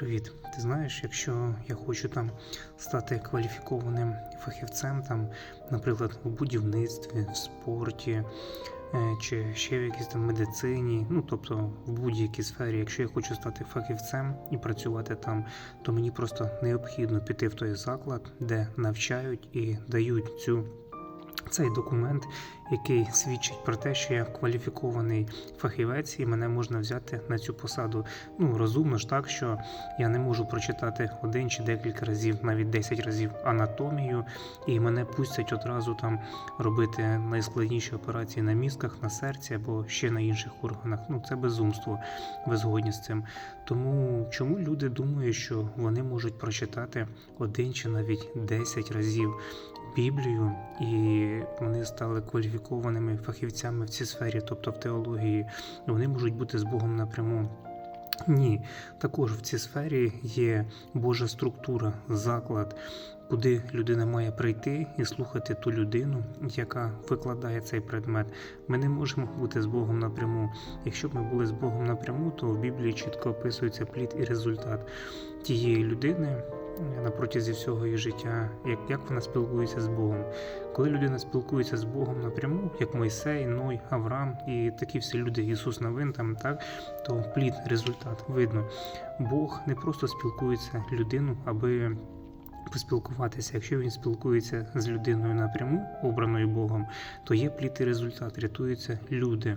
Привіт. Ти знаєш, якщо я хочу там стати кваліфікованим фахівцем, там, наприклад, у будівництві, в спорті е, чи ще в якійсь там медицині, ну тобто в будь-якій сфері, якщо я хочу стати фахівцем і працювати там, то мені просто необхідно піти в той заклад, де навчають і дають цю. Цей документ, який свідчить про те, що я кваліфікований фахівець, і мене можна взяти на цю посаду. Ну розумно ж так, що я не можу прочитати один чи декілька разів, навіть 10 разів анатомію, і мене пустять одразу там робити найскладніші операції на мізках, на серці або ще на інших органах. Ну це безумство. Ви згодні з цим. Тому чому люди думають, що вони можуть прочитати один чи навіть 10 разів Біблію, і вони стали кваліфікованими фахівцями в цій сфері, тобто в теології, вони можуть бути з Богом напряму. Ні, також в цій сфері є Божа структура, заклад, куди людина має прийти і слухати ту людину, яка викладає цей предмет. Ми не можемо бути з Богом напряму. Якщо б ми були з Богом напряму, то в Біблії чітко описується плід і результат тієї людини на протязі всього її життя, як, як вона спілкується з Богом. Коли людина спілкується з Богом напряму, як Мойсей, Ной, Авраам і такі всі люди, Ісус Новин, там так, то плід, результат видно. Бог не просто спілкується людину, аби поспілкуватися. Якщо він спілкується з людиною напряму, обраною Богом, то є плід і результат, рятуються люди.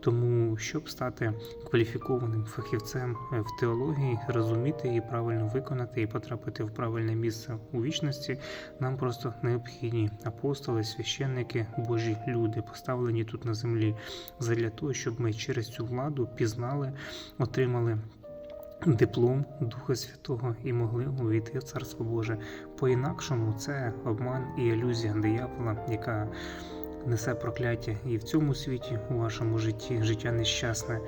Тому, щоб стати кваліфікованим фахівцем е, в теології, розуміти і правильно виконати і потрапити в правильне місце у вічності, нам просто необхідні апостоли, священники, божі люди, поставлені тут на землі, задля того, щоб ми через цю владу пізнали, отримали. Диплом Духа Святого і могли увійти в Царство Боже. По-інакшому це обман і ілюзія диявола, яка несе прокляття і в цьому світі, у вашому житті, життя нещасне,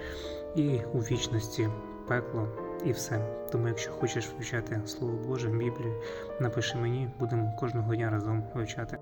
і у вічності пекло, і все. Тому, якщо хочеш вивчати Слово Боже, Біблію, напиши мені, будемо кожного дня разом вивчати.